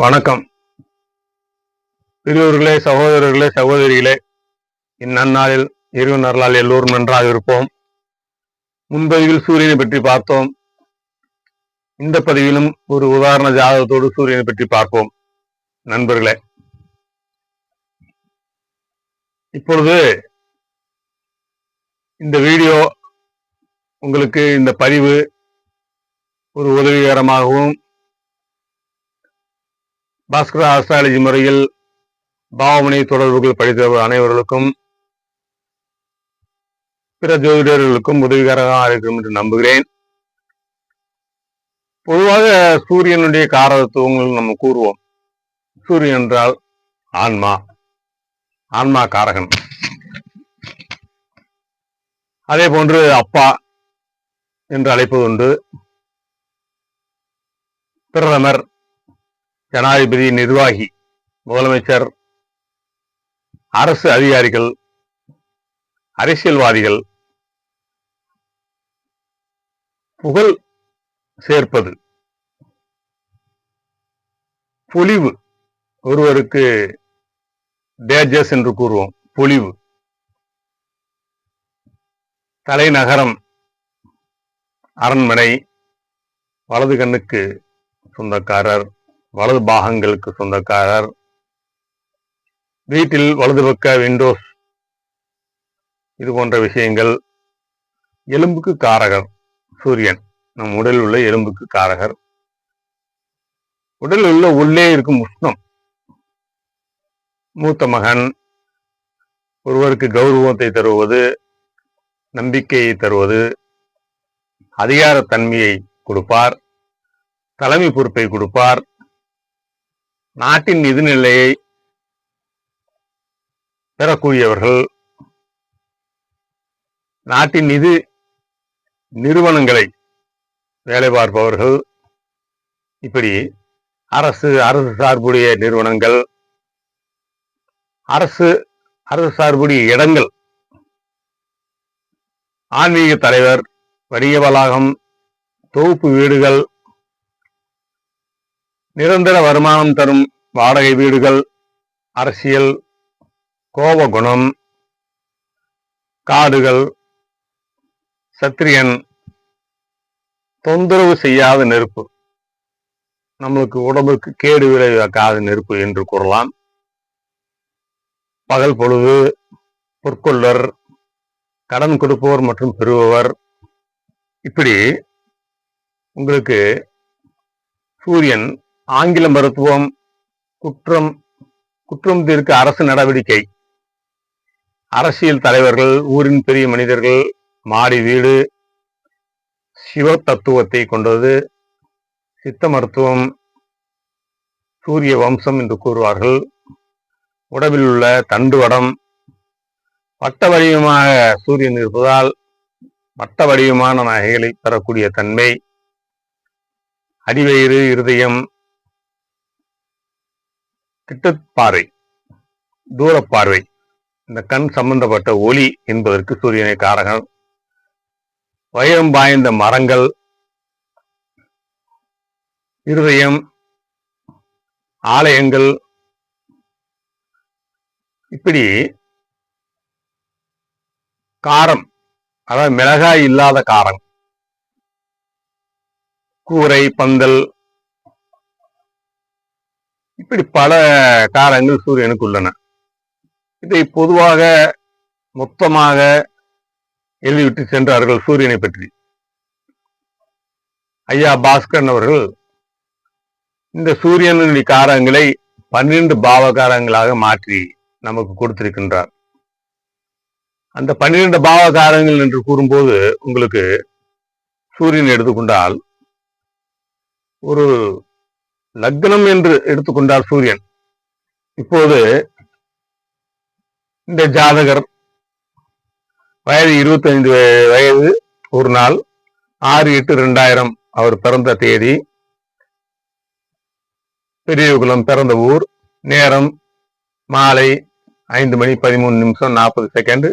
வணக்கம். பெரியோர்களே சகோதரர்களே சகோதரிகளே இந்நன்னாளில் இறைவன் அருளால் எல்லோரும் நன்றாக இருப்போம். முன்பதிவில் சூரியனை பற்றி பார்த்தோம். இந்த பதிவிலும் ஒரு உதாரண ஜாதகத்தோடு சூரியனை பற்றி பார்ப்போம். நண்பர்களே இப்பொழுது இந்த வீடியோ உங்களுக்கு இந்த பதிவு ஒரு உதவிகரமாகவும் பாஸ்கர ஆஸ்ட்ராலஜி முறையில் பாவமனை தொடர்புகள் படித்த அனைவர்களுக்கும் பிற ஜோதிடர்களுக்கும் உதவிகரமாக இருக்கும் என்று நம்புகிறேன். பொதுவாக சூரியனுடைய காரகத்துவங்கள் நம்ம கூறுவோம். சூரியன் என்றால் ஆன்மா. ஆன்மா காரகன். அதே போன்று அப்பா என்று அழைப்பது உண்டு. பிரதமர் ஜனாதிபதி நிர்வாகி முதலமைச்சர் அரசு அதிகாரிகள் அரசியல்வாதிகள் புகழ் சேர்ப்பது. பொலிவு. ஒருவருக்கு தேஜஸ் என்று கூறுவோம். பொலிவு. தலைநகரம் அரண்மனை வலது கண்ணுக்கு சொந்தக்காரர் வலது பாகங்களுக்கு சொந்தக்காரர். வீட்டில் வலது பக்க விண்டோஸ் இது போன்ற விஷயங்கள். எலும்புக்கு காரகர் சூரியன். நம் உடலில் உள்ள எலும்புக்கு காரகர். உடலில் உள்ள உள்ளே இருக்கும் உஷ்ணம். மூத்த மகன் ஒருவருக்கு கௌரவத்தை தருவது நம்பிக்கையை தருவது அதிகாரத்தன்மையை கொடுப்பார் தலைமை பொறுப்பை கொடுப்பார் நாட்டின் நிதிநிலையை பெறக்கூடியவர்கள் நாட்டின் நிதி நிறுவனங்களை வேலை பார்ப்பவர்கள் இப்படி அரசு அரசு சார்புடைய நிறுவனங்கள் அரசு அரசு சார்புடைய இடங்கள் ஆன்மீக தலைவர் வணிக வளாகம் தொகுப்பு வீடுகள் நிரந்தர வருமானம் தரும் வாடகை வீடுகள் அரசியல் கோபகுணம் காடுகள் சத்திரியன் தொந்தரவு செய்யாத நெருப்பு. நம்மளுக்கு உடம்புக்கு கேடு விளைவிக்காத நெருப்பு என்று கூறலாம். பகல் பொழுது பொற்கொள்ளர் கடன் கொடுப்பவர் மற்றும் பெறுபவர். இப்படி உங்களுக்கு சூரியன் ஆங்கில மருத்துவம் குற்றம் குற்றம் தீர்க்க அரசு நடவடிக்கை. அரசியல் தலைவர்கள் ஊரின் பெரிய மனிதர்கள் மாடி வீடு சிவ தத்துவத்தை கொண்டது. சித்த மருத்துவம் சூரிய வம்சம் என்று கூறுவார்கள். உடம்பில் உள்ள தண்டுவடம் வட்ட வடிவமாக சூரியன் இருப்பதால் வட்ட வடிவமான நகைகளை பெறக்கூடிய தன்மை. அடிவயிறு இருதயம் திட்டப்பார்வை தூரப்பார்வை இந்த கண் சம்பந்தப்பட்ட ஒளி என்பதற்கு சூரியனை காரகன் வயம் பாய்ந்த மரங்கள் இருதயம் ஆலயங்கள் இப்படி காரம் அதாவது மிளகாய் இல்லாத காரம் கூரை பந்தல் இப்படி பல காரங்கள் சூரியனுக்கு உள்ளன. இதை பொதுவாக மொத்தமாக எழுதிவிட்டு சென்றார்கள் சூரியனை பற்றி. ஐயா பாஸ்கரன் அவர்கள் இந்த சூரியனுடைய காரங்களை பன்னிரண்டு பாவகாரங்களாக மாற்றி நமக்கு கொடுத்திருக்கின்றார். அந்த பன்னிரண்டு பாவகாரங்கள் என்று கூறும்போது உங்களுக்கு சூரியன் எடுத்துக்கொண்டால் ஒரு லக்னம் என்று எடுத்துக்கொண்டார் சூரியன். இப்போது இந்த ஜாதகர் வயது இருபத்தைந்து வயது ஒரு நாள் ஆறு எட்டு ரெண்டாயிரம் அவர் பிறந்த தேதி பெரியகுளம் பிறந்த ஊர் நேரம் மாலை ஐந்து மணி பதிமூணு நிமிஷம் நாற்பது செகண்ட்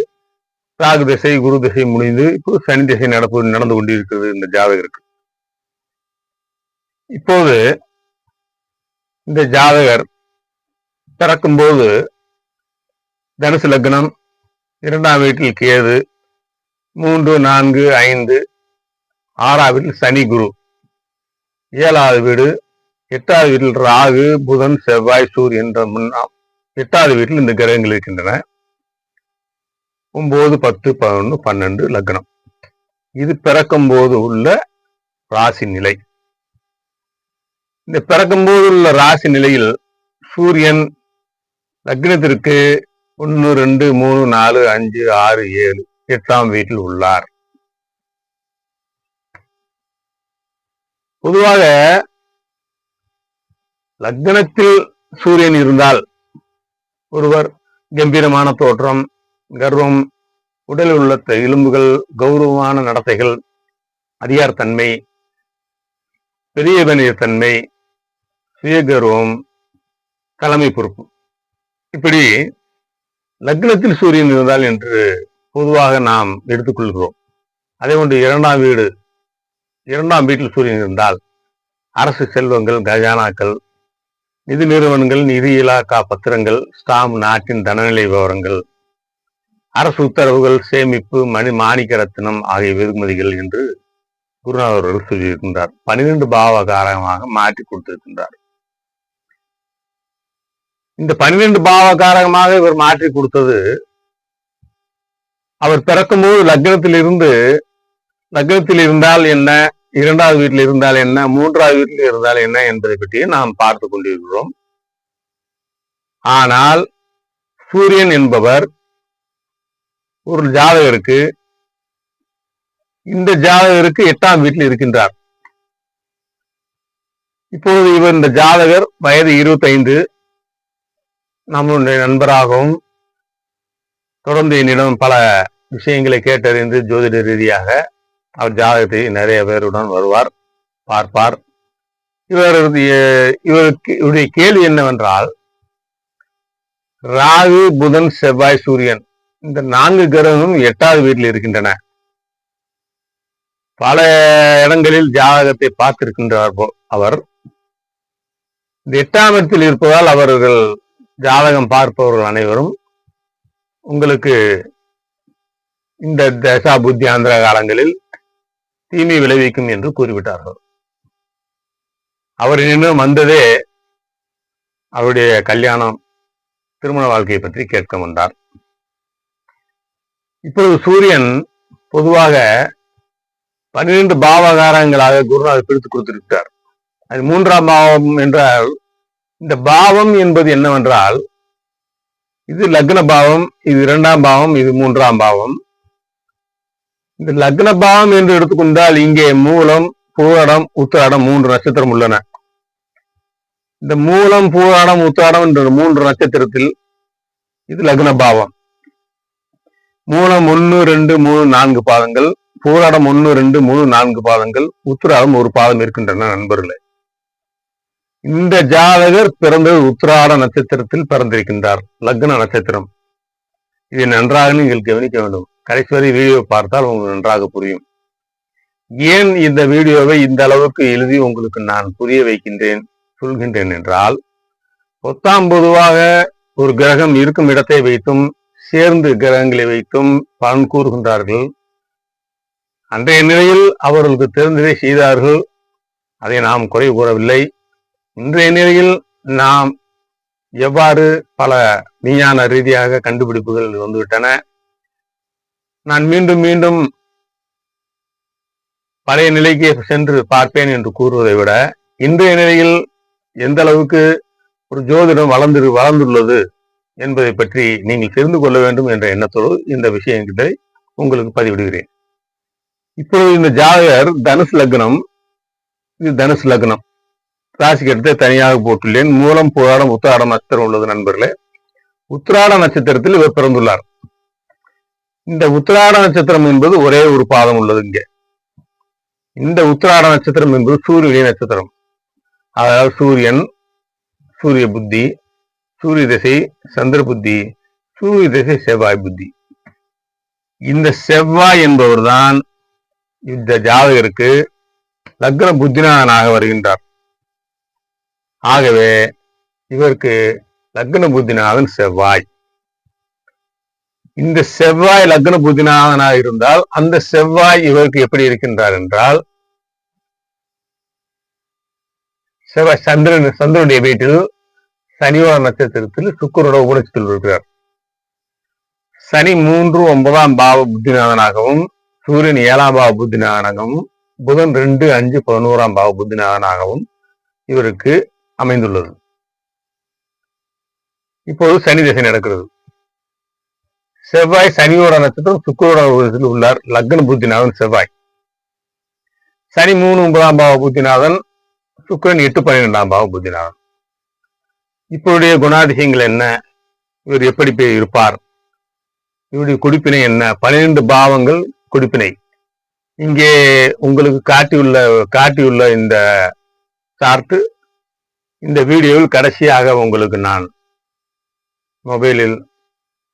ராகு திசை குரு திசை முடிந்து இப்போ சனி திசை நடப்பு நடந்து கொண்டிருக்கிறது இந்த ஜாதகருக்கு. இப்போது இந்த ஜாதகர் பிறக்கும்போது தனுசு லக்னம் இரண்டாம் வீட்டில் கேது மூன்று நான்கு ஐந்து ஆறாம் வீட்டில் சனி குரு ஏழாவது வீடு எட்டாவது வீட்டில் ராகு புதன் செவ்வாய் சூரியன் என்ற முன்னாம் எட்டாவது வீட்டில் இந்த கிரகங்கள் இருக்கின்றன. ஒன்பது பத்து பதினொன்று பன்னெண்டு லக்னம். இது பிறக்கும் போது உள்ள ராசி நிலை. இந்த பிறக்கும் போது உள்ள ராசி நிலையில் சூரியன் லக்னத்திற்கு ஒன்று ரெண்டு மூணு நாலு அஞ்சு ஆறு ஏழு எட்டாம் வீட்டில் உள்ளார். பொதுவாக லக்னத்தில் சூரியன் இருந்தால் ஒருவர் கம்பீரமான தோற்றம் கர்வம் உடலில் உள்ள எலும்புகள் கௌரவமான நடத்தைகள் அதிகாரத்தன்மை பெரிய தன்மை சுயகர்வம் தலைமை பொறுப்பு. இப்படி லக்னத்தில் சூரியன் இருந்தால் என்று பொதுவாக நாம் எடுத்துக்கொள்கிறோம். அதே போன்று இரண்டாம் வீடு இரண்டாம் வீட்டில் சூரியன் இருந்தால் அரசு செல்வங்கள் கஜானாக்கள் நிதி நிறுவனங்கள் நிதி இலாக்கா பத்திரங்கள் ஸ்டாம் நாட்டின் தனநிலை விவரங்கள் அரசு உத்தரவுகள் சேமிப்பு மணி மாணிக்க ரத்தினம் ஆகிய வெகுமதிகள் என்று குருநாதர் அவர்கள் சொல்லியிருக்கின்றார். பனிரெண்டு பாவகாரமாக மாற்றி கொடுத்திருக்கின்றார். இந்த பன்னிரண்டு பாவகாரகமாக இவர் மாற்றி கொடுத்தது அவர் பிறக்கும்போது லக்னத்தில் இருந்து லக்னத்தில் இருந்தால் என்ன இரண்டாவது வீட்டில் இருந்தால் என்ன மூன்றாவது வீட்டில் இருந்தால் என்ன என்பதை பற்றி நாம் பார்த்து கொண்டிருக்கிறோம். ஆனால் சூரியன் என்பவர் ஒரு ஜாதகருக்கு இந்த ஜாதகருக்கு எட்டாம் வீட்டில் இருக்கின்றார். இப்போது இவர் இந்த ஜாதகர் வயது இருபத்தைந்து நம்மளுடைய நண்பராகவும் தொடர்ந்து என்னிடம் பல விஷயங்களை கேட்டறிந்து ஜோதிட ரீதியாக அவர் ஜாதகத்தை நிறைய பேருடன் வருவார் பார்ப்பார். இவரது இவருக்கு இவருடைய கேள்வி என்னவென்றால் ராகு புதன் செவ்வாய் சூரியன் இந்த நான்கு கிரகமும் எட்டாவது வீட்டில் இருக்கின்றன. பல இடங்களில் ஜாதகத்தை பார்த்திருக்கின்றார் அவர். இந்த எட்டாம் இடத்தில் இருப்பதால் அவர்கள் ஜாதகம் பார்ப்பவர்கள் அனைவரும் உங்களுக்கு இந்த தசா புத்தி ஆந்திர காலங்களில் தீமை விளைவிக்கும் என்று கூறிவிட்டார்கள். அவர் இன்னும் வந்ததே அவருடைய கல்யாணம் திருமண வாழ்க்கையை பற்றி கேட்க வந்தார். இப்பொழுது சூரியன் பொதுவாக பன்னிரண்டு பாவகாரங்களாக குருநாதர் பிரித்து கொடுத்திருக்கிறார். அது மூன்றாம் பாவம் என்றால் இந்த பாவம் என்பது என்னவென்றால் இது லக்ன பாவம் இது இரண்டாம் பாவம் இது மூன்றாம் பாவம். இந்த லக்ன பாவம் என்று எடுத்துக்கொண்டால் இங்கே மூலம் பூராடம் உத்திராடம் மூன்று நட்சத்திரம் உள்ளன. இந்த மூலம் பூராடம் உத்திராடம் என்ற மூன்று நட்சத்திரத்தில் இது லக்ன பாவம். மூலம் ஒன்னு ரெண்டு மூணு நான்கு பாதங்கள் பூராடம் ஒன்னு ரெண்டு மூணு நான்கு பாதங்கள் உத்திராடம் ஒரு பாதம் இருக்கின்றன நண்பர்களே. இந்த ஜாதகர் பிறந்தது உத்திராட நட்சத்திரத்தில் பிறந்திருக்கின்றார். லக்ன நட்சத்திரம். இதை நன்றாக நீங்கள் கவனிக்க வேண்டும். கடைசி வரை வீடியோ பார்த்தால் உங்களுக்கு நன்றாக புரியும். ஏன் இந்த வீடியோவை இந்த அளவுக்கு எழுதி உங்களுக்கு நான் புரிய வைக்கின்றேன் சொல்கின்றேன் என்றால் பொத்தாம் பொதுவாக ஒரு கிரகம் இருக்கும் இடத்தை வைத்தும் சேர்ந்து கிரகங்களை வைத்தும் பலன் கூறுகின்றார்கள். அன்றைய நிலையில் அவர்களுக்கு தெரிந்ததை செய்தார்கள். அதை நாம் குறை கூறவில்லை. இன்றைய நிலையில் நாம் எவ்வாறு பல விஞ்ஞான ரீதியாக கண்டுபிடிப்புகள் வந்துவிட்டன? நான் மீண்டும் மீண்டும் பழைய நிலைக்கு சென்று பார்ப்பேன் என்று கூறுவதை விட இன்றைய நிலையில் எந்த அளவுக்கு ஒரு ஜோதிடம் வளர்ந்து வளர்ந்துள்ளது என்பதை பற்றி நீங்கள் தெரிந்து கொள்ள வேண்டும் என்ற எண்ணத்தோடு இந்த விஷயங்களை உங்களுக்கு பதிவிடுகிறேன். இப்பொழுது இந்த ஜாதகர் தனுஷ் லக்னம் இது தனுஷ் லக்னம். ராசிக்கு தனியாக போட்டுள்ளேன். மூலம் புராடம் உத்திராடம் நட்சத்திரம் உள்ளது நண்பர்களே. உத்திராட நட்சத்திரத்தில் இவர் பிறந்துள்ளார். இந்த உத்திராட நட்சத்திரம் என்பது ஒரே ஒரு பாதம் உள்ளது இங்கே. இந்த உத்திராட நட்சத்திரம் என்பது சூரிய நட்சத்திரம். அதாவது சூரியன் சூரிய புத்தி சூரிய திசை சந்திர புத்தி சூரிய திசை செவ்வாய் புத்தி. இந்த செவ்வாய் என்பவர் தான் இந்த ஜாதகருக்கு லக்ன புத்திநாதனாக வருகின்றார். ஆகவே இவருக்கு லக்ன புத்திநாதன் செவ்வாய். இந்த செவ்வாய் லக்ன புத்திநாதனாக இருந்தால் அந்த செவ்வாய் இவருக்கு எப்படி இருக்கின்றார் என்றால் செவ்வாய் சந்திரன் சந்திரனுடைய வீட்டில் சனிவார நட்சத்திரத்தில் சுக்கரோட உபநட்சத்தில் இருக்கிறார். சனி மூன்று ஒன்பதாம் பாவ புத்திநாதனாகவும் சூரியன் ஏழாம் பாவ புத்திநாதனாகவும் புதன் ரெண்டு அஞ்சு பதினோராம் பாவ புத்திநாதனாகவும் இவருக்கு அமைந்துள்ளது. இப்போது சனி திசை நடக்கிறது. செவ்வாய் சனியோட நட்சத்திரம் சுக்கரோட உள்ளார். லக்ன புத்திநாதன் செவ்வாய். சனி மூணு ஒன்பதாம் பாவ புத்திநாதன் சுக்கரன் எட்டு பன்னிரெண்டாம் பாவ புத்திநாதன். இப்போடைய குணாதிசயங்கள் என்ன? இவர் எப்படி இருப்பார்? இவருடைய குடிப்பினை என்ன? பன்னிரண்டு பாவங்கள் குடிப்பினை. இங்கே உங்களுக்கு காட்டியுள்ள காட்டியுள்ள இந்த சார்ட்டு இந்த வீடியோவில் கடைசியாக உங்களுக்கு நான் மொபைலில்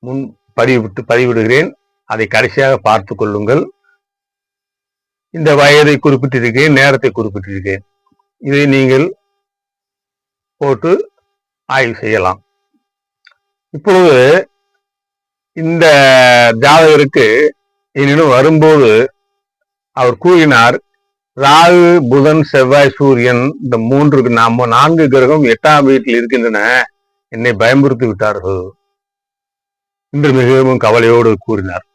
முன் பதிவிட்டு பதிவிடுகிறேன். அதை கடைசியாக பார்த்து கொள்ளுங்கள். இந்த வயதை குறிப்பிட்டிருக்கிறேன் நேரத்தை குறிப்பிட்டிருக்கிறேன். இதை நீங்கள் போட்டு ஆய்வு செய்யலாம். இப்பொழுது இந்த ஜாதகருக்கு எனினும் வரும்போது அவர் கூறினார் ராகு புதன் செவ்வாய் சூரியன் இந்த மூன்று நாம நான்கு கிரகம் எட்டாம் வீட்டில் இருக்கின்றன. என்னை பயமுறுத்தி விட்டார்கள் என்று மிகவும் கவலையோடு கூறினார்.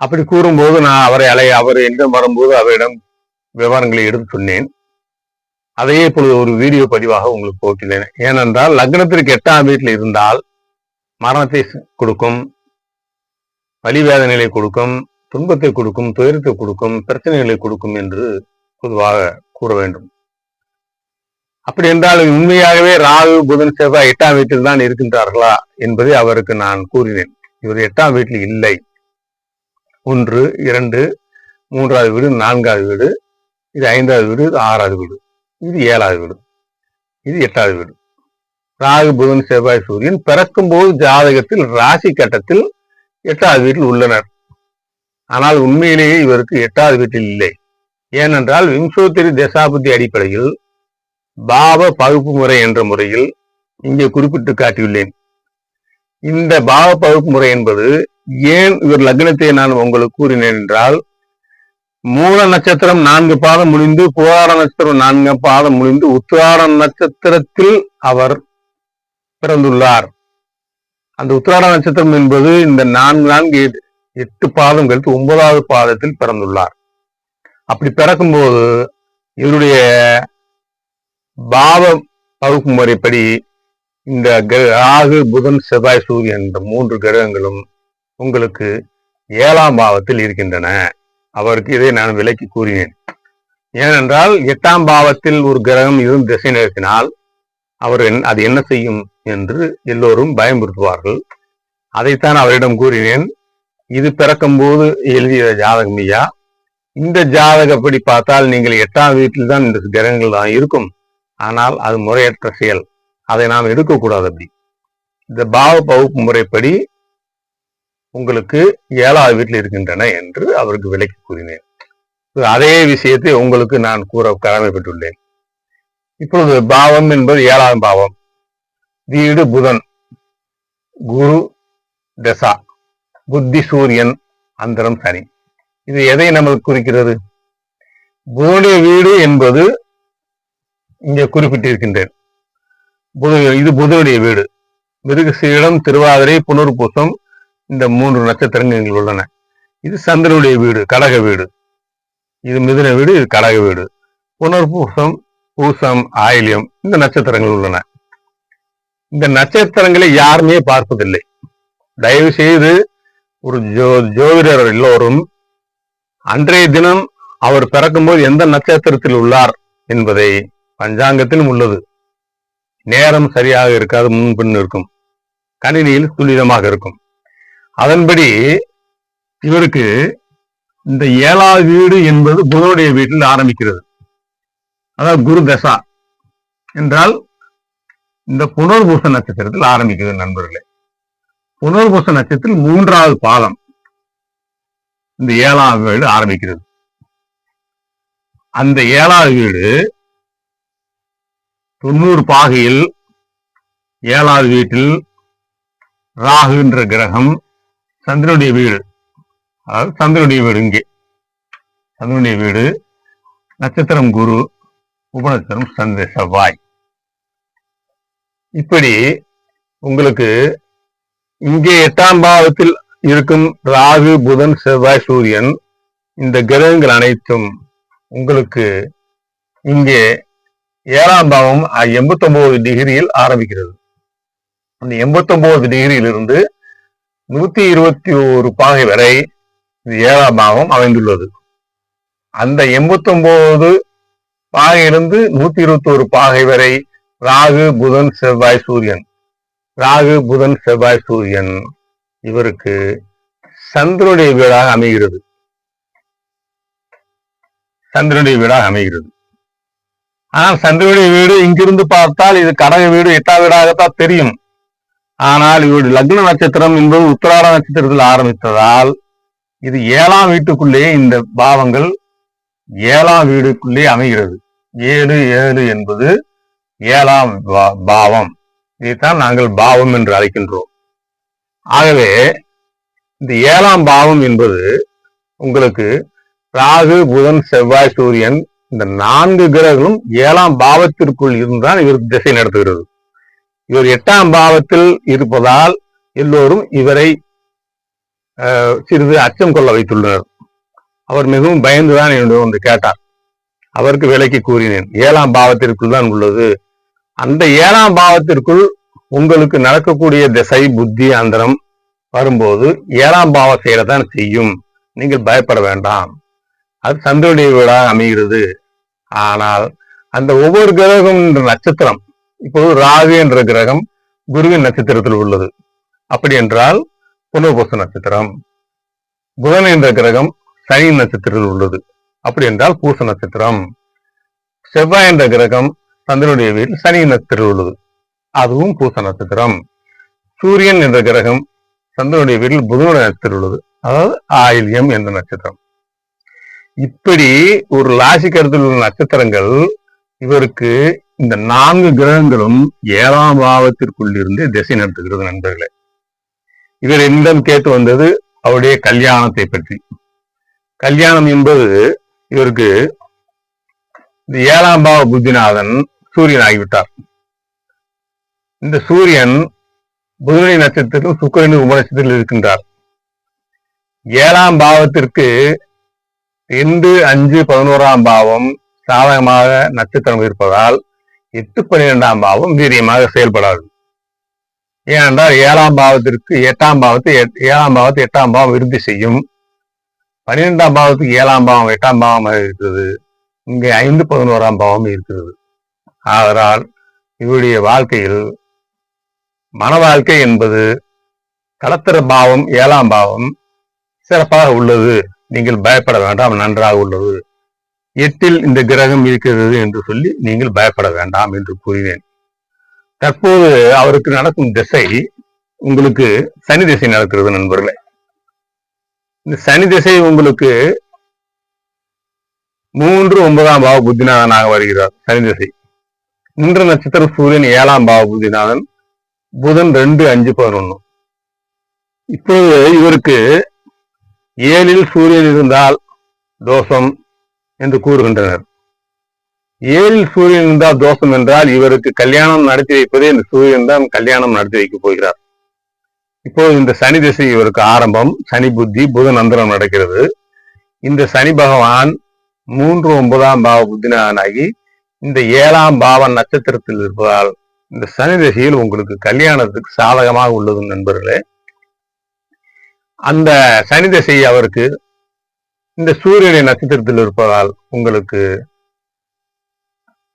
அப்படி கூறும்போது நான் அவரை அலை அவர் எங்க வரும்போது அவரிடம் விவரங்களை எடுத்து சொன்னேன். அதையே இப்பொழுது ஒரு வீடியோ பதிவாக உங்களுக்கு போட்டினேன் ஏனென்றால் லக்னத்திற்கு எட்டாம் வீட்டில் இருந்தால் மரணத்தை கொடுக்கும் வலிவேதனைகளை கொடுக்கும் துன்பத்தை கொடுக்கும் துயரத்தை கொடுக்கும் பிரச்சனைகளை கொடுக்கும் என்று பொதுவாக கூற வேண்டும். அப்படி என்றால் உண்மையாகவே ராகு புதன் செவ்வாய் எட்டாம் வீட்டில் தான் இருக்கின்றார்களா என்பதை அவருக்கு நான் கூறினேன். இவர் எட்டாம் வீட்டில் இல்லை. ஒன்று இரண்டு மூன்றாவது வீடு நான்காவது வீடு இது ஐந்தாவது வீடு இது ஆறாவது வீடு இது ஏழாவது வீடு இது எட்டாவது வீடு. ராகு புதன் செவ்வாய் சூரியன் பிறக்கும் போது ஜாதகத்தில் ராசி கட்டத்தில் எட்டாவது வீட்டில் உள்ளனர். ஆனால் உண்மையிலேயே இவருக்கு எட்டாவது வீட்டில் இல்லை. ஏனென்றால் விம்சோத்திரி தசாபுத்தி அடிப்படையில் பாவ பகுப்பு முறை என்ற முறையில் இங்கே குறிப்பிட்டு காட்டியுள்ளேன். இந்த பாவ பகுப்பு முறை என்பது ஏன் இவர் லக்னத்தை நான் உங்களுக்கு கூறினேன் என்றால் மூல நட்சத்திரம் நான்கு பாதம் முடிந்து புகார நட்சத்திரம் நான்கு பாதம் முடிந்து உத்திராட நட்சத்திரத்தில் அவர் பிறந்துள்ளார். அந்த உத்திராட நட்சத்திரம் என்பது இந்த நான்கு நான்கு எட்டு பாதம் கழித்து ஒன்பதாவது பாதத்தில் பிறந்துள்ளார். அப்படி பிறக்கும்போது இவருடைய பாவ பகுப்பு முறைப்படி இந்த ராகு புதன் செவ்வாய் சூரியன் என்ற மூன்று கிரகங்களும் உங்களுக்கு ஏழாம் பாவத்தில் இருக்கின்றன. அவருக்கு இதை நான் விலக்கி கூறினேன். ஏனென்றால் எட்டாம் பாவத்தில் ஒரு கிரகம் இருந்து திசை நிறுத்தினால் அவர் அது என்ன செய்யும் என்று எல்லோரும் பயமுறுத்துவார்கள் அதைத்தான் அவரிடம் கூறினேன். இது பிறக்கும் போது எழுதிய ஜாதகம் ஐயா. இந்த ஜாதகப்படி பார்த்தால் நீங்கள் எட்டாம் வீட்டில் தான் இந்த கிரகங்கள் தான் இருக்கும். ஆனால் அது முறையற்ற செயல். அதை நாம் எடுக்கக்கூடாது அப்படி. இந்த பாவ பகுப்பு முறைப்படி உங்களுக்கு ஏழாவது வீட்டில் இருக்கின்றன என்று அவருக்கு விலக்கி கூறினேன். அதே விஷயத்தை உங்களுக்கு நான் கூற கடமைப்பட்டுள்ளேன். இப்பொழுது பாவம் என்பது ஏழாம் பாவம். வீடு புதன். குரு தசா. புத்தி சூரியன் அந்தரம் சனி. இது எதை நமக்கு குறிக்கிறது? புதனுடைய வீடு என்பது இங்கே குறிப்பிட்டிருக்கின்றேன். புத இது புதனுடைய வீடு. மிருகசீடம் திருவாதிரை புனர்பூசம் இந்த மூன்று நட்சத்திரங்கள் உள்ளன. இது சந்திரனுடைய வீடு கடக வீடு. இது மிதுன வீடு இது கடக வீடு. புனர்பூசம் பூசம் ஆயிலியம் இந்த நட்சத்திரங்கள் உள்ளன. இந்த நட்சத்திரங்களை யாருமே பார்ப்பதில்லை. தயவு செய்து ஒரு ஜோ ஜோதிடர் எல்லோரும் அன்றைய தினம் அவர் பிறக்கும்போது எந்த நட்சத்திரத்தில் உள்ளார் என்பதை பஞ்சாங்கத்திலும் உள்ளது. நேரம் சரியாக இருக்காது முன்பின் இருக்கும். கணினியில் துல்லிதமாக இருக்கும். அதன்படி இவருக்கு இந்த ஏழாவது வீடு என்பது புதனுடைய வீட்டில் ஆரம்பிக்கிறது. அதாவது குரு தசா. என்றால் இந்த புனர்பூச நட்சத்திரத்தில் ஆரம்பிக்கிறது நண்பர்களே. புனர்பூச நட்சத்திரத்தில் மூன்றாவது பாதம். இந்த ஏழாவது வீடு ஆரம்பிக்கிறது. அந்த ஏழாவது வீடு தொண்ணூறு பாகையில் ஏழாவது வீட்டில் ராகு என்ற கிரகம் சந்திரனுடைய வீடு. அதாவது சந்திரனுடைய வீடு இங்கே. சந்திரனுடைய வீடு நட்சத்திரம் குரு உபநட்சத்திரம் சந்திர செவ்வாய். இப்படி உங்களுக்கு இங்கே எட்டாம் பாவத்தில் இருக்கும் ராகு புதன் செவ்வாய் சூரியன் இந்த கிரகங்கள் அனைத்தும் உங்களுக்கு இங்கே ஏழாம் பாவம் எண்பத்தி ஒன்பது டிகிரியில் ஆரம்பிக்கிறது. அந்த எண்பத்தி ஒன்பது டிகிரியிலிருந்து நூத்தி இருபத்தி ஒரு பாகை வரை இது ஏழாம் பாவம் அமைந்துள்ளது. அந்த எண்பத்தி ஒன்பது பாகையிலிருந்து நூத்தி இருபத்தி ஒரு பாகை வரை ராகு புதன் செவ்வாய் சூரியன் ராகு புதன் செவ்வாய் சூரியன் இவருக்கு சந்திரனுடைய வீடாக அமைகிறது. சந்திரனுடைய வீடாக அமைகிறது. ஆனால் சந்திரனுடைய வீடு இங்கிருந்து பார்த்தால் இது கடக வீடு எட்டாம் வீடாகத்தான் தெரியும். ஆனால் இவருடைய லக்ன நட்சத்திரம் என்பது உத்தராட நட்சத்திரத்தில் ஆரம்பித்ததால் இது ஏழாம் வீட்டுக்குள்ளேயே இந்த பாவங்கள் ஏழாம் வீடுக்குள்ளே அமைகிறது. ஏழு ஏழு என்பது ஏழாம் பாவம். இதைத்தான் நாங்கள் பாவம் என்று அழைக்கின்றோம். ஆகவே இந்த ஏழாம் பாவம் என்பது உங்களுக்கு ராகு புதன் செவ்வாய் சூரியன் இந்த நான்கு கிரகங்களும் ஏழாம் பாவத்திற்குள் இருந்தால் இவருக்கு திசை நடத்துகிறது. இவர் எட்டாம் பாவத்தில் இருப்பதால் எல்லோரும் இவரை சிறிது அச்சம் கொள்ள வைத்துள்ளனர். அவர் மிகவும் பயந்துதான் என்னிடம் வந்து கேட்டார். அவருக்கு விலைக்கு கூறினேன் ஏழாம் பாவத்திற்குள் தான் உள்ளது. அந்த ஏழாம் பாவத்திற்குள் உங்களுக்கு நடக்கக்கூடிய திசை புத்தி அந்தரம் வரும்போது ஏழாம் பாவ செய்யறதான் செய்யும். நீங்கள் பயப்பட வேண்டாம். அது சந்திரனுடைய வீடாக அமைகிறது. ஆனால் அந்த ஒவ்வொரு கிரகம் என்ற நட்சத்திரம் இப்போது ராகு என்ற கிரகம் குருவின் நட்சத்திரத்தில் உள்ளது. அப்படி என்றால் புனர்பூச நட்சத்திரம் புதன் என்ற கிரகம் சனி நட்சத்திரத்தில் உள்ளது. அப்படி என்றால் பூச நட்சத்திரம். செவ்வாய் என்ற கிரகம் சந்திரனுடைய வீட்டில் சனி நட்சத்திரம் உள்ளது அதுவும் பூச நட்சத்திரம். சூரியன் என்ற கிரகம் சந்திரனுடைய வீட்டில் புதனுடைய நட்சத்திரம் உள்ளது அதாவது ஆயில்யம் என்ற நட்சத்திரம். இப்படி ஒரு லாசி கருத்தில் உள்ள நட்சத்திரங்கள் இவருக்கு இந்த நான்கு கிரகங்களும் ஏழாம் பாவத்திற்குள் இருந்து திசை நடத்துகிறது நண்பர்களே. இவர் என்னிடம் கேட்டு வந்தது அவருடைய கல்யாணத்தை பற்றி. கல்யாணம் என்பது இவருக்கு இந்த ஏழாம் பாவ புத்திநாதன் சூரியன் ஆகிவிட்டார். இந்த சூரியன் புதனை நட்சத்திரத்திலும் சுக்கரனு உபநட்சத்திரத்தில் இருக்கின்றார். ஏழாம் பாவத்திற்கு ரெண்டு அஞ்சு பதினோராம் பாவம் சாதகமாக நட்சத்திரம் இருப்பதால் எட்டு பன்னிரெண்டாம் பாவம் வீரியமாக செயல்படாது. ஏனென்றால் ஏழாம் பாவத்திற்கு எட்டாம் பாவத்தை ஏழாம் பாவத்தை எட்டாம் பாவம் விருத்தி செய்யும். பன்னிரெண்டாம் பாவத்துக்கு ஏழாம் பாவம் எட்டாம் பாவமாக இருக்கிறது. இங்கே ஐந்து பதினோராம் பாவம் இருக்கிறது. ஆதலால் இவருடைய வாழ்க்கையில் மன வாழ்க்கை என்பது கலத்திர பாவம் ஏழாம் பாவம் சிறப்பாக உள்ளது. நீங்கள் பயப்பட வேண்டாம் நன்றாக உள்ளது. எட்டில் இந்த கிரகம் இருக்கிறது என்று சொல்லி நீங்கள் பயப்பட வேண்டாம் என்று கூறினேன். தற்போது அவருக்கு நடக்கும் திசை உங்களுக்கு சனி திசை நடக்கிறது நண்பர்களே. இந்த சனி திசை உங்களுக்கு மூன்று ஒன்பதாம் பாவ புத்திநாதனாக வருகிறார் சனி திசை நின்ற நட்சத்திரம் சூரியன் ஏழாம் பாவ புத்திநாதன் புதன் ரெண்டு அஞ்சு பதினொன்னு. இப்போது இவருக்கு ஏழில் சூரியன் இருந்தால் தோஷம் என்று கூறுகின்றனர். ஏழில் சூரியன் இருந்தால் தோஷம் என்றால் இவருக்கு கல்யாணம் நடத்தி வைப்பதே இந்த சூரியன் தான் கல்யாணம் நடத்தி வைக்கப் போகிறார். இப்போது இந்த சனி திசை இவருக்கு ஆரம்பம். சனி புத்தி புதன் அந்தரம் நடக்கிறது. இந்த சனி பகவான் மூன்று ஒன்பதாம் பாவ புத்தினாகி இந்த ஏழாம் பாவ நட்சத்திரத்தில் இருப்பதால் இந்த சனி திசையில் உங்களுக்கு கல்யாணத்துக்கு சாதகமாக உள்ளது நண்பர்களே. அந்த சனி திசை அவருக்கு இந்த சூரியனை நட்சத்திரத்தில் இருப்பதால் உங்களுக்கு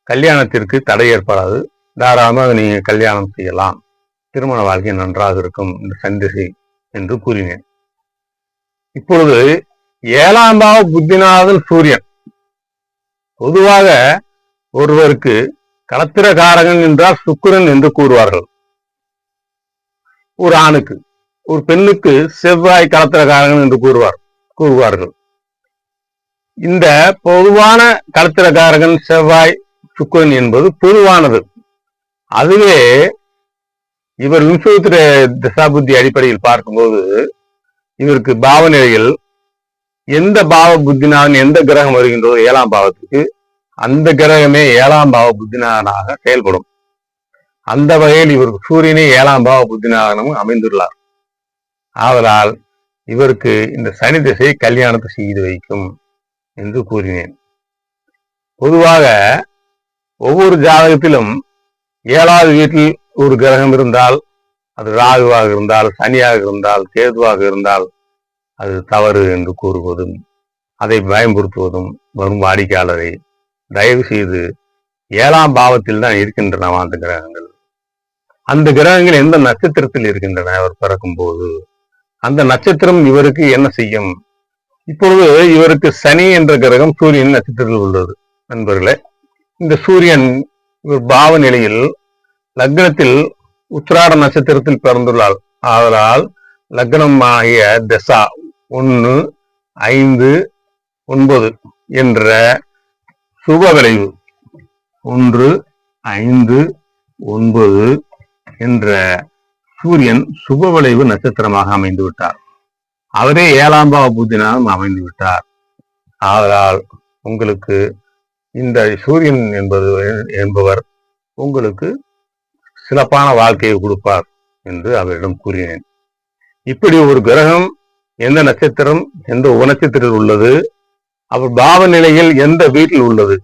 கல்யாணத்திற்கு தடை ஏற்படாது. தாராளமாக நீங்க கல்யாணம் செய்யலாம். திருமண வாழ்க்கை நன்றாக இருக்கும் இந்த சனி திசை என்று கூறினேன். இப்பொழுது ஏழாம் பாவ புத்திநாதன் சூரியன். பொதுவாக ஒருவருக்கு களத்திரகாரகன் என்றால் சுக்கிரன் என்று கூறுவார்கள். ஒரு ஆணுக்கு ஒரு பெண்ணுக்கு செவ்வாய் களத்திரக்காரங்கள் என்று கூறுவார் கூறுவார்கள். இந்த பொதுவான களத்திரக்காரகன் செவ்வாய் சுக்கரன் என்பது பொதுவானது. அதுவே இவர் விம்சோத்திர திசாபுத்தி அடிப்படையில் பார்க்கும்போது இவருக்கு பாவநிலையில் எந்த பாவ புத்தினான் எந்த கிரகம் வருகின்றதோ ஏழாம் பாவத்துக்கு அந்த கிரகமே ஏழாம் பாவ புத்தினானாக செயல்படும். அந்த வகையில் இவருக்கு சூரியனே ஏழாம் பாவ புத்தினாகனமும் அமைந்துள்ளார். ஆதலால் இவருக்கு இந்த சனி திசை கல்யாணத்தை செய்து வைக்கும் என்று கூறினேன். பொதுவாக ஒவ்வொரு ஜாதகத்திலும் ஏழாவது வீட்டில் ஒரு கிரகம் இருந்தால் அது ராகுவாக இருந்தால் சனியாக இருந்தால் கேதுவாக இருந்தால் அது தவறு என்று கூறுவதும் அதை பயன்படுத்துவதும் வரும் வாடிக்கையாளரை தயவு செய்து ஏழாம் பாவத்தில் தான் இருக்கின்றன அந்த கிரகங்கள். அந்த கிரகங்கள் எந்த நட்சத்திரத்தில் இருக்கின்றன? அவர் பிறக்கும் போது அந்த நட்சத்திரம் இவருக்கு என்ன செய்யும்? இப்பொழுது இவருக்கு சனி என்ற கிரகம் சூரியன் நட்சத்திரத்தில் உள்ளது. நண்பர்களே இந்த சூரியன் இவர் பாவ நிலையில் லக்னத்தில் உத்திராட நட்சத்திரத்தில் பிறந்துள்ளார். ஆதலால் லக்னம் ஆகிய தசா ஒன்று ஐந்து ஒன்பது என்ற சுப விளைவு. ஒன்று ஐந்து ஒன்பது என்ற சூரியன் சுப விளைவு நட்சத்திரமாக அமைந்து விட்டார். அவரே ஏழாம் பாவ பூஜனாலும் அமைந்து விட்டார். ஆதலால் உங்களுக்கு இந்த சூரியன் என்பது என்பவர் உங்களுக்கு சிறப்பான வாழ்க்கையை கொடுப்பார் என்று அவரிடம் கூறினேன். இப்படி ஒரு கிரகம் எந்த நட்சத்திரம் எந்த உபநட்சத்திரத்தில் உள்ளது அவர் பாவ நிலையில் எந்த வீட்டில் உள்ளது.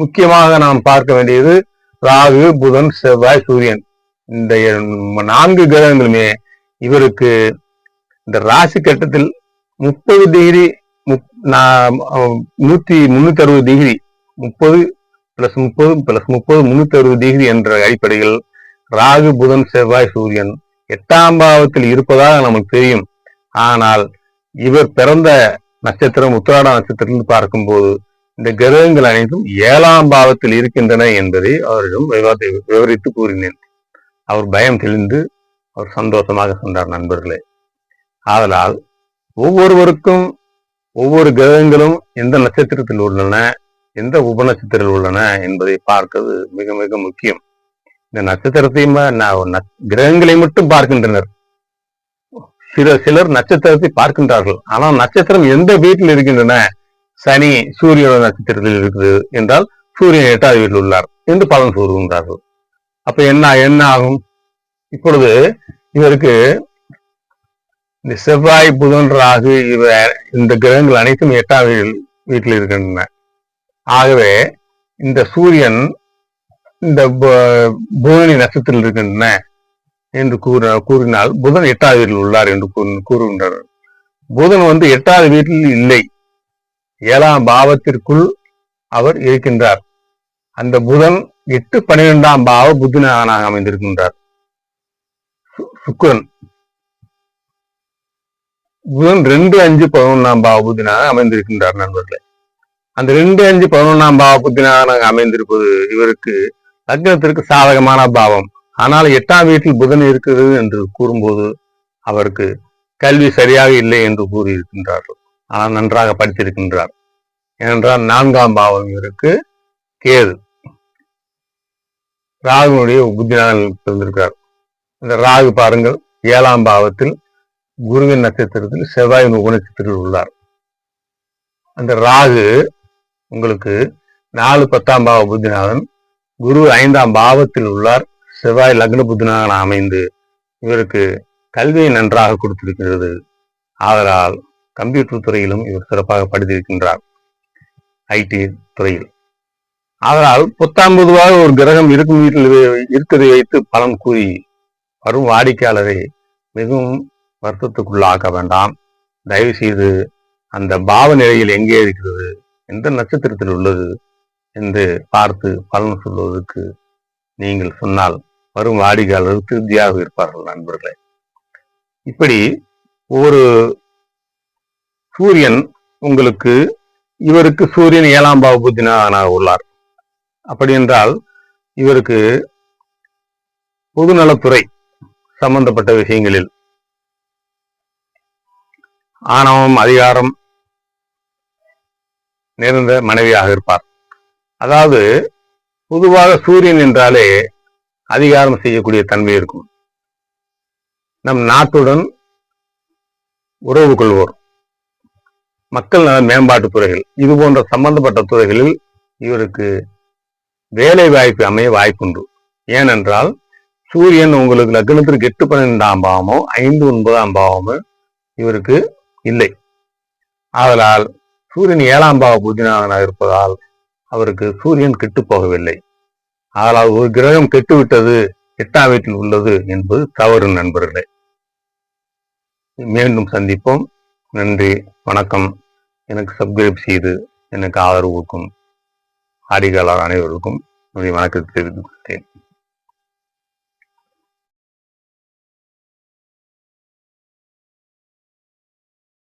முக்கியமாக நாம் பார்க்க வேண்டியது ராகு புதன் செவ்வாய் சூரியன். இந்த நான்கு கிரகங்களுமே இவருக்கு இந்த ராசி கட்டத்தில் முப்பது டிகிரி நூத்தி முன்னூத்தி அறுபது டிகிரி முப்பது பிளஸ் முப்பது பிளஸ் முப்பது முன்னூத்தி அறுபது டிகிரி என்ற அடிப்படையில் ராகு புதன் செவ்வாய் சூரியன் எட்டாம் பாவத்தில் இருப்பதாக நமக்கு தெரியும். ஆனால் இவர் பிறந்த நட்சத்திரம் உத்திராட நட்சத்திரத்திலிருந்து பார்க்கும்போது இந்த கிரகங்கள் அனைத்தும் ஏழாம் பாவத்தில் இருக்கின்றன என்பதை அவரிடம் விவரித்து கூறினேன். அவர் பயம் தெளிந்து அவர் சந்தோஷமாக சென்றார் நண்பர்களே. ஆதலால் ஒவ்வொருவருக்கும் ஒவ்வொரு கிரகங்களும் எந்த நட்சத்திரத்தில் உள்ளன எந்த உபநட்சத்திரத்தில் உள்ளன என்பதை பார்ப்பது மிக மிக முக்கியம். இந்த நட்சத்திரத்தையும் கிரகங்களை மட்டும் பார்க்கின்றனர். சில சிலர் நட்சத்திரத்தை பார்க்கின்றார்கள். ஆனால் நட்சத்திரம் எந்த வீட்டில் இருக்கின்றன? சனி சூரியனோட நட்சத்திரத்தில் இருக்குது என்றால் சூரியன் எட்டாவது வீட்டில் உள்ளார் என்று பலன் கூறுகின்றார்கள். அப்ப என்ன என்ன ஆகும்? இப்பொழுது இவருக்கு இந்த செவ்வாய் புதன் ராகு இவ இந்த கிரகங்கள் அனைத்தும் எட்டாம் வீட்டில் இருக்கின்றன. ஆகவே இந்த சூரியன் இந்த புதனி நட்சத்திரத்தில் இருக்கின்றன. என்று கூற கூறினால் புதன் எட்டாவது வீட்டில் உள்ளார் என்று கூறுகின்றனர். புதன் வந்து எட்டாவது வீட்டில் இல்லை. ஏழாம் பாவத்திற்குள் அவர் இருக்கின்றார். அந்த புதன் எட்டு பனிரெண்டாம் பாவ புத்தினாக அமைந்திருக்கின்றார். சுக்கரன். புதன் ரெண்டு அஞ்சு பதினொன்னாம் பாவ புத்தினாக அமைந்திருக்கின்றார் நண்பர்களே. அந்த ரெண்டு அஞ்சு பதினொன்னாம் பாவ புத்தினாக அமைந்திருப்பது இவருக்கு லக்னத்திற்கு சாதகமான பாவம். ஆனால் எட்டாம் வீட்டில் புதன் இருக்கிறது என்று கூறும்போது அவருக்கு கல்வி சரியாக இல்லை என்று கூறியிருக்கின்றார்கள். ஆனால் நன்றாக படித்திருக்கின்றார். ஏனென்றால் நான்காம் பாவம் இவருக்கு கேது. ராகுனுடைய புத்தினால் பிறந்திருக்கிறார் இந்த ராகு பாருங்கள் ஏழாம் பாவத்தில் குருவின் நட்சத்திரத்தில் செவ்வாயின் உபநட்சத்திரத்தில் உள்ளார். அந்த ராகு உங்களுக்கு நாலு பத்தாம் பாவ புத்திநாதன் குரு ஐந்தாம் பாவத்தில் உள்ளார். செவ்வாய் லக்ன புத்தினாக அமைந்து இவருக்கு கல்வியை நன்றாக கொடுத்திருக்கிறது. ஆதலால் கம்ப்யூட்டர் துறையிலும் இவர் சிறப்பாக படித்திருக்கின்றார். ஐடி துறையில். ஆதலால் புத்தாம் பொதுவாக ஒரு கிரகம் இருக்கும் வீட்டில் இருக்கதை வைத்து பலன் கூறி வரும் வாடிக்கையாளரை மிகவும் வருத்தத்துக்குள்ளாக்க வேண்டாம். தயவு செய்து அந்த பாவ நிலையில் எங்கே இருக்கிறது எந்த நட்சத்திரத்தில் உள்ளது என்று பார்த்து பலன் சொல்வதற்கு நீங்கள் சொன்னால் வரும் வாடிக்கையாளர்கள் திருப்தியாக இருப்பார்கள் நண்பர்களே. இப்படி ஒரு சூரியன் உங்களுக்கு இவருக்கு சூரியன் ஏழாம் பாவபுத்தினாக உள்ளார். அப்படி என்றால் இவருக்கு பொதுநலத்துறை சம்பந்தப்பட்ட விஷயங்களில் ஆணவம் அதிகாரம் நிறைந்த மனைவியாக இருப்பார். அதாவது பொதுவாக சூரியன் என்றாலே அதிகாரம் செய்யக்கூடிய தன்மை இருக்கும். நம் நாட்டுடன் உறவு கொள்வோர். மக்கள் நல மேம்பாட்டு துறைகள். இது போன்ற சம்பந்தப்பட்ட துறைகளில் இவருக்கு வேலை வாய்ப்பு அமைய வாய்ப்புண்டு. ஏனென்றால் சூரியன் உங்களுக்கு லக்னத்திற்கு எட்டு பன்னெண்டாம் பாவமோ ஐந்து ஒன்பதாம் பாவமோ இவருக்கு இல்லை. ஆதலால் சூரியன் ஏழாம் பாவ புத்தினாகனாக இருப்பதால் அவருக்கு சூரியன் கெட்டு போகவில்லை. ஆனால் ஒரு கிரகம் கெட்டுவிட்டது எட்டாம் வீட்டில் உள்ளது என்பது தவறு நண்பர்களே. மீண்டும் சந்திப்போம். நன்றி வணக்கம். எனக்கு சப்ஸ்கிரைப் செய்து எனக்கு ஆதரவு கொடுக்கும். ஆடிகாலர் அனைவருக்கும் என்னுடைய வணக்கத்தை தெரிவித்துக் கொள்கிறேன்.